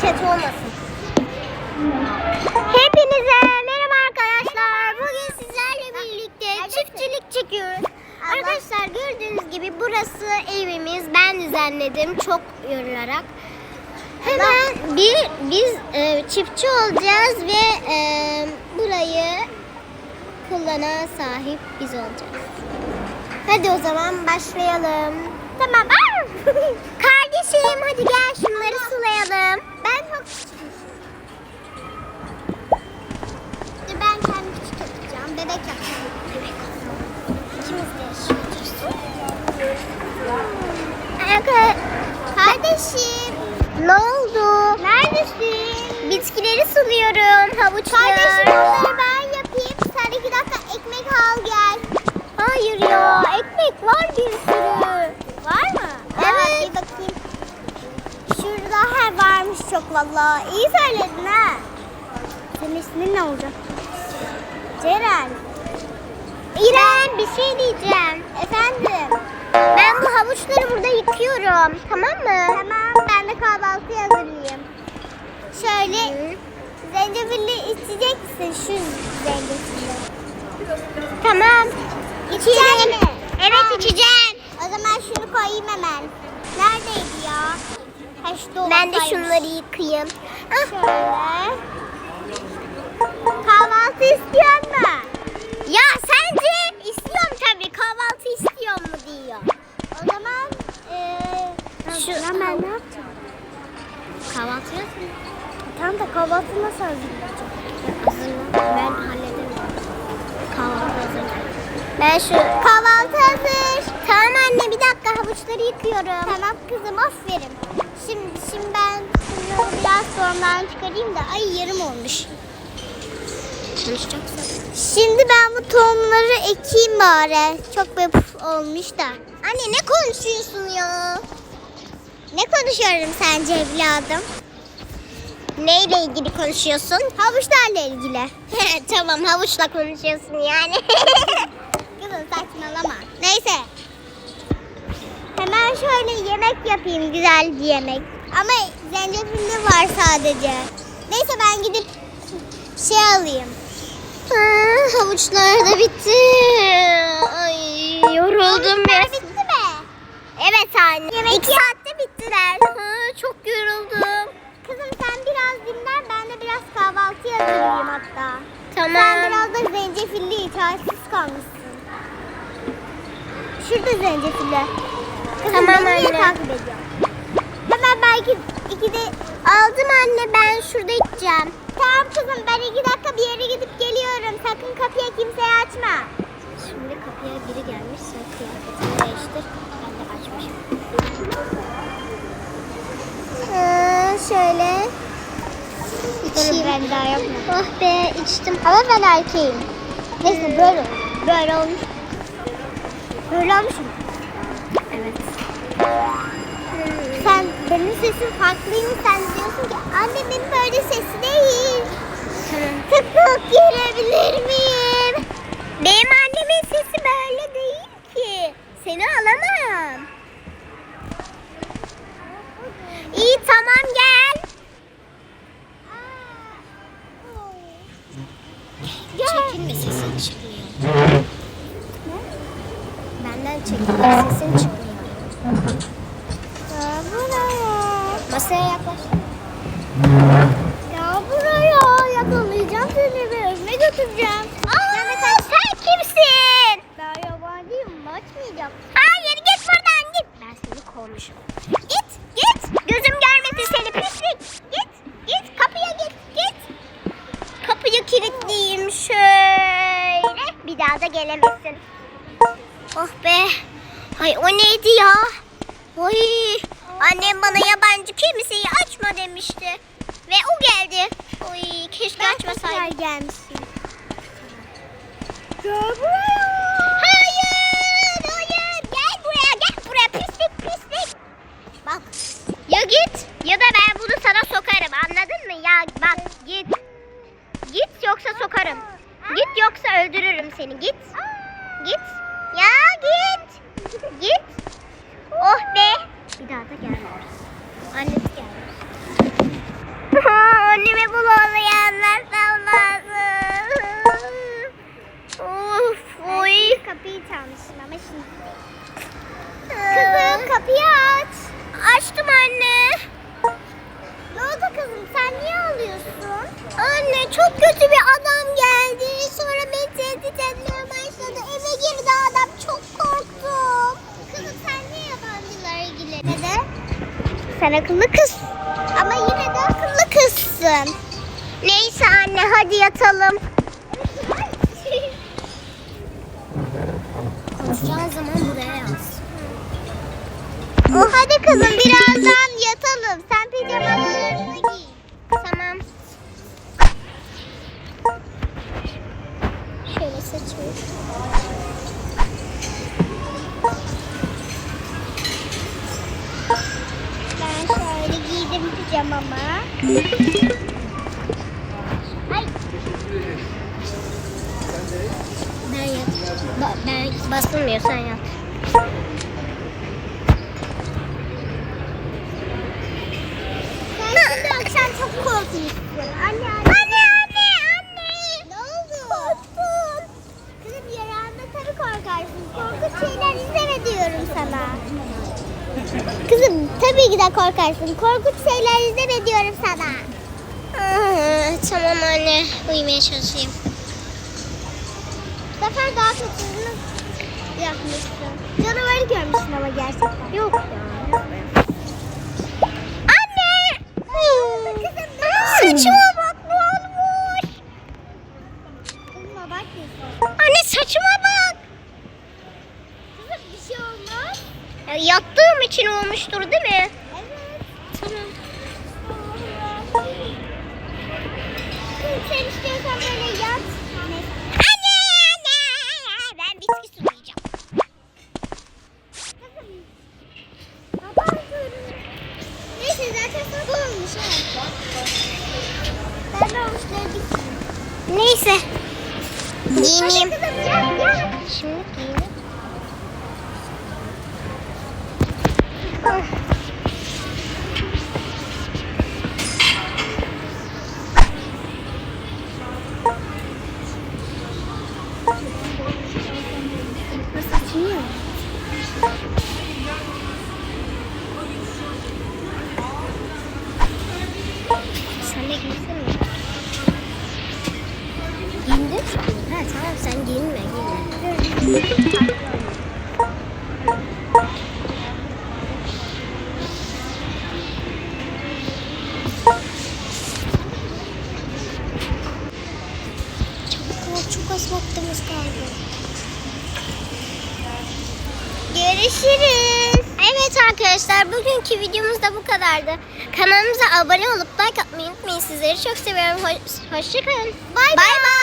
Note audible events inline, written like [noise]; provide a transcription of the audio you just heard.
kötü olmasın. Hepinize merhaba arkadaşlar. Bugün sizlerle birlikte çiftçilik çekiyoruz. Arkadaşlar gördüğünüz gibi burası evimiz. Ben düzenledim çok yorularak. Hemen bir biz e, çiftçi olacağız ve e, burayı kullanan sahip biz olacağız. Hadi o zaman başlayalım. Tamam. [laughs] Kardeşim hadi gel şunları sulayalım. Ben çok kendi küçük yapacağım. Bebek yapacağım. Bebek. İkimiz de Kardeşim. Ne oldu? Neredesin? Bitkileri suluyorum. Havuçlar. Kardeşim onları ben yapayım. Sen iki dakika ekmek al gel. Hayır ya. Ekmek var bir sürü. Var mı? Evet. bir bakayım. Şurada varmış çok vallahi. İyi söyledin ha. Senin ismin ne olacak? Ceren. İrem bir şey diyeceğim. Efendim? Ben bu havuçları burada yıkıyorum. Tamam mı? Tamam. Ben de kahvaltı hazırlayayım. Şöyle zencefilli içecek misin? Şu zencefilli. Tamam. İçeceğim mi? Evet içeceğim. O zaman şunu koyayım hemen. Neredeydi ya? Ha, şu ben de şunları yıkayayım. Şöyle. Kahvaltı istiyor mu? Ya sence istiyorum tabii. Kahvaltı istiyor mu diyor. O zaman eee şu ben ne yapacağım? Kahvaltı nasıl? Tamam da kahvaltı nasıl hazırlayacağım? Hazırla. Ben hallederim. Kahvaltı hazır. Ben şu kahvaltı hazır. Tamam anne bir dakika havuçları yıkıyorum. Tamam kızım aferin. Şimdi şimdi ben şunları biraz sonradan çıkarayım da ay yarım olmuş. Şimdi ben bu tohumları ekeyim bari. Çok bir puf olmuş da. Anne ne konuşuyorsun ya? Ne konuşuyorum sence evladım? Neyle ilgili konuşuyorsun? Havuçlarla ilgili. [laughs] tamam havuçla konuşuyorsun yani. [laughs] Kızım saçmalama. Neyse. Hemen şöyle yemek yapayım güzel bir yemek. Ama zencefilli var sadece. Neyse ben gidip şey alayım. Ha, havuçlar da bitti. Ay yoruldum ya. bitti mi? Evet anne. Yemek İki saatte bittiler. Ha, çok yoruldum. Kızım sen biraz dinlen ben de biraz kahvaltı hazırlayayım hatta. Tamam. Sen biraz da zencefilli halsiz kalmışsın. Şurada zencefilli. Kızım tamam beni niye anne. takip ediyor? Hemen belki ikide aldım anne ben şurada içeceğim. Tamam kızım ben iki dakika bir yere gidip geliyorum. Sakın kapıya kimseye açma. Şimdi kapıya biri gelmiş. Sen kıyafetini değiştir. Ben de açmışım. Ee, şöyle. Durun ben daha yapmadım. Oh be içtim. Ama ben erkeğim. Neyse böyle olmuş. Böyle olmuş. Böyle olmuş mu? Evet. Sen benim sesim farklıyım sen diyorsun ki annemin böyle sesi değil. Tık tık girebilir miyim? Benim annemin sesi böyle değil ki. Seni alamam. İyi tamam gel. Çekinme sesin çıkmıyor. Benden çekinme sesin çıkmıyor. Ya buraya. Masaya yaklaş. Ya buraya yakalayacağım seni ve evime götüreceğim. Aa, sen kimsin? Ben yabancıyım açmayacağım. Hayır git buradan git. Ben kovmuşum. Git git. Gözüm görmesin seni pislik. Git git kapıya git git. Kapıyı kilitleyeyim şöyle. Bir daha da gelemesin. Oh be. Ay o neydi ya? Ay annem bana yabancı kimseyi açma demişti. Ve o geldi. Ay keşke açmasaydım. gelmişsin. Gel buraya. Ya git ya da ben bunu sana sokarım anladın mı? Ya bak git. Git yoksa sokarım. Git yoksa öldürürüm seni git. Git. Ya git. Git. Oh be. Bir daha da gelmez. Annesi gelmez. [laughs] Annemi bulamayanlar sağlasın. [laughs] of oy. Kapıyı çalmışım ama şimdi. Kızım kapıyı aç. Açtım anne. Ne oldu kızım sen niye ağlıyorsun? Anne çok kötü bir adam geldi. Sonra beni tehdit etmeye başladı. Eve girdi adam çok korktum. Kızım sen niye yabancılara ilgilen? Neden? Sen akıllı kız. Ama yine de akıllı kızsın. Neyse anne hadi yatalım. Konuşacağın zaman buraya yaz. Oh, hadi kızım birazdan yatalım. Sen pijamalarını giy. Tamam. Şöyle saçımı. Ben şöyle giydim pijamamı. Ay Ben yat. Ben bastırmıyor sen yat. sen şimdi akşam çok korkmuşsun. Anne anne. Anne anne anne. Ne oldu? Korktum. Kızım yaranda tabii korkarsın. Korkunç şeyler izleme diyorum sana. Kızım tabii de korkarsın. Korkunç şeyler izleme diyorum sana. tamam anne. Uyumaya çalışayım. Bu sefer daha kötüsünü yapmışsın. Canavarı görmüşsün ama gerçekten. Yok ya. Anne! Kızım Saçıma bak ne olmuş. Anne saçıma bak. Kızım bir şey olmaz. Ya, yattığım için olmuştur değil mi? Giyineyim. Şimdi giyinip. Görüşürüz. Evet arkadaşlar bugünkü videomuz da bu kadardı. Kanalımıza abone olup like atmayı unutmayın. Sizleri çok seviyorum. Hoş, hoşçakalın. Bay bay.